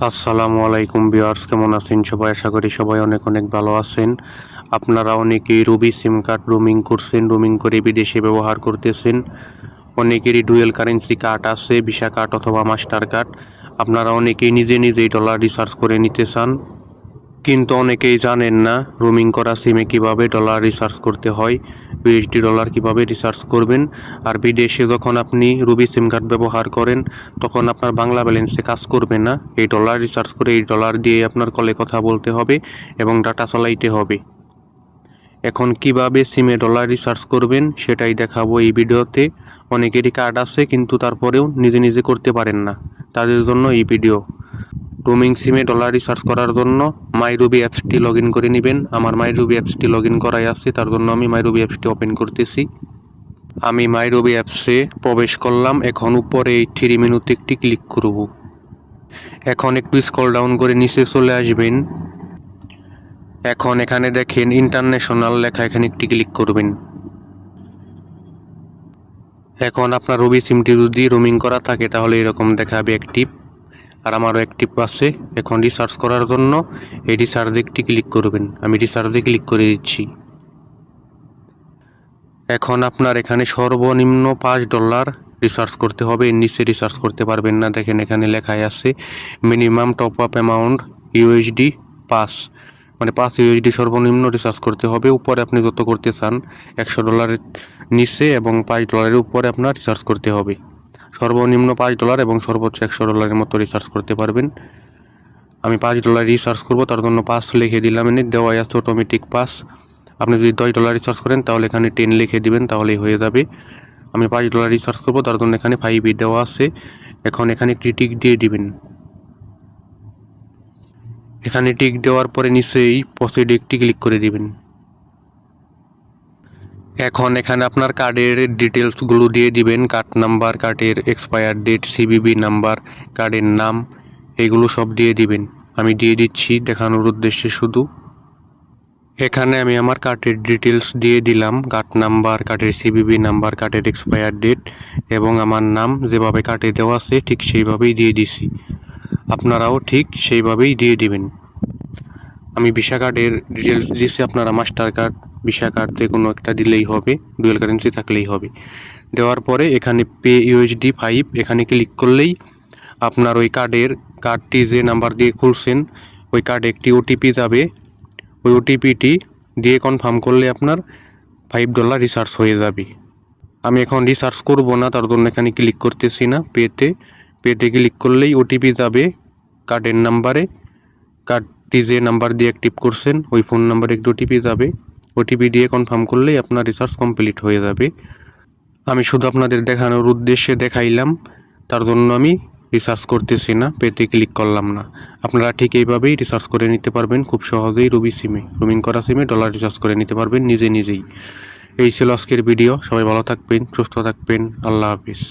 আসসালামু আলাইকুম বিয়ার্স কেমন আছেন সবাই? আশা করি সবাই অনেক অনেক ভালো আছেন। আপনারা অনেকেই রুবি সিম কার্ড রুমিং করছেন রুমিং করে বিদেশে ব্যবহার করতেছেন। অনেকেরই ডুয়েল কারেন্সি কার্ড আছে ভিসা কার্ড অথবা মাস্টার কার্ড আপনারা অনেকেই নিজে নিজেই ডলার রিচার্জ করে নিতে চান। কিন্তু অনেকেই জানেন না রোমিং করা সিমে কীভাবে ডলার রিসার্চ করতে হয় বিএসডি ডলার কীভাবে রিসার্চ করবেন, আর বিদেশে যখন আপনি রুবি সিম কার্ড ব্যবহার করেন, তখন আপনার বাংলা ব্যালেন্সে কাজ করবে না। এই ডলার রিসার্চ করে এই ডলার দিয়ে আপনার কলে কথা বলতে হবে এবং ডাটা চালাইতে হবে। এখন কীভাবে সিমে ডলার রিসার্চ করবেন সেটাই দেখাবো এই ভিডিওতে। অনেকেরই কার্ড আছে, কিন্তু তারপরেও নিজে নিজে করতে পারেন না। তাদের জন্য এই ভিডিও। রোমিং সিমে ডলার রিসার্চ করার জন্য মাইরুবি অ্যাপসটি লগ ইন করে নেবেন। আমার মাইরুবি অ্যাপসটি লগ ইন করাই আছে, তার জন্য আমি মাইরুবি অ্যাপসটি ওপেন করতেছি। আমি মাইরুবি অ্যাপসে প্রবেশ করলাম, এখন উপরে এই থ্রি মেনুতে একটি ক্লিক করব। এখন একটু স্ক্রল ডাউন করে নিচে চলে আসবেন। এখন এখানে দেখেন ইন্টারন্যাশনাল লেখা এখানে একটি ক্লিক করবেন। এখন আপনার রবি সিমটি যদি রোমিং করা থাকে, তাহলে এরকম দেখাবে অ্যাক্টিভ। আর আমারও অ্যাক্টিভ আছে। এখন রিসার্চ করার জন্য এই রিসার্চে একটি ক্লিক করবেন। আমি রিসার্চে ক্লিক করে দিচ্ছি। এখন আপনার এখানে সর্বনিম্ন পাঁচ ডলার রিসার্চ করতে হবে। এর নিচে রিসার্চ করতে পারবেন না। দেখেন এখানে লেখাই আছে minimum top up amount USD পাঁচ। মানে পাঁচ ইউএসডি সর্বনিম্ন রিসার্চ করতে হবে। উপরে আপনি যত করতে চান, একশো ডলারের নিচে এবং পাঁচ ডলারের উপরে আপনার রিসার্চ করতে হবে। সর্বনিম্ন পাঁচ ডলার এবং সর্বোচ্চ একশো ডলারের মতো রিচার্জ করতে পারবেন। আমি পাঁচ ডলার রিচার্জ করব, তার জন্য পাস লিখে দিলাম এনে, দেওয়াই আছে অটোমেটিক পাস আপনি যদি দশ ডলার রিচার্জ করেন, তাহলে এখানে টেন লিখে দিবেন, তাহলেই হয়ে যাবে। আমি পাঁচ ডলার রিচার্জ করব, তার জন্য এখানে ফাইভ দেওয়া আছে। এখন এখানে একটি টিক দিয়ে দিবেন। এখানে টিক দেওয়ার পরে নিশ্চয়ই প্রসিড একটি ক্লিক করে দিবেন। এখন এখানে আপনার কার্ডের ডিটেলসগুলো দিয়ে দিবেন কার্ড নাম্বার কার্ডের এক্সপায়ার ডেট সিবিবি নাম্বার কার্ডের নাম, এগুলো সব দিয়ে দিবেন। আমি দিয়ে দিচ্ছি দেখানোর উদ্দেশ্যে শুধু। এখানে আমি আমার কার্ডের ডিটেলস দিয়ে দিলাম কার্ড নাম্বার কার্ডের সিবিবি নাম্বার কার্ডের এক্সপায়ার ডেট এবং আমার নাম যেভাবে কার্ডে দেওয়া আছে ঠিক সেইভাবেই দিয়ে দিছি। আপনারাও ঠিক সেইভাবেই দিয়ে দিবেন। আমি ভিসা কার্ডের ডিটেলস দিচ্ছি আপনারা মাস্টার কার্ড ভিসা কার্ড যে কোনো একটা দিলেই হবে ডুয়েল কারেন্সি থাকলেই হবে। দেওয়ার পরে এখানে পে ইউএসডি ফাইভ এখানে ক্লিক করলেই আপনার ওই কার্ডের কার্ডটি যে নাম্বার দিয়ে খুলছেন, ওই কার্ডে একটি ওটিপি যাবে। ওই ওটিপিটি দিয়ে কনফার্ম করলে আপনার ফাইভ ডলার রিচার্জ হয়ে যাবে। আমি এখন রিচার্জ করব না, তার জন্য এখানে ক্লিক করতেছি না পেতে পেতে ক্লিক করলেই ওটিপি যাবে কার্ডের নাম্বারে কার্ডটি যে নাম্বার দিয়ে অ্যাক্টিভ করছেন, ওই ফোন নাম্বারে একটি ওটিপি যাবে। ওটিপি দিয়ে কনফার্ম করলেই আপনার রিচার্জ কমপ্লিট হয়ে যাবে। আমি শুধু আপনাদের দেখানোর উদ্দেশ্যে দেখাইলাম, তার জন্য আমি রিসার্চ করতেছি না, পেতে ক্লিক করলাম না। আপনারা ঠিক এইভাবেই রিসার্চ করে নিতে পারবেন, খুব সহজেই রুবি সিমে রুমিং করা সিমে ডলার রিসার্চ করে নিতে পারবেন নিজে নিজেই। এই ছিল আজকের ভিডিও সবাই ভালো থাকবেন, সুস্থ থাকবেন, আল্লাহ হাফিজ।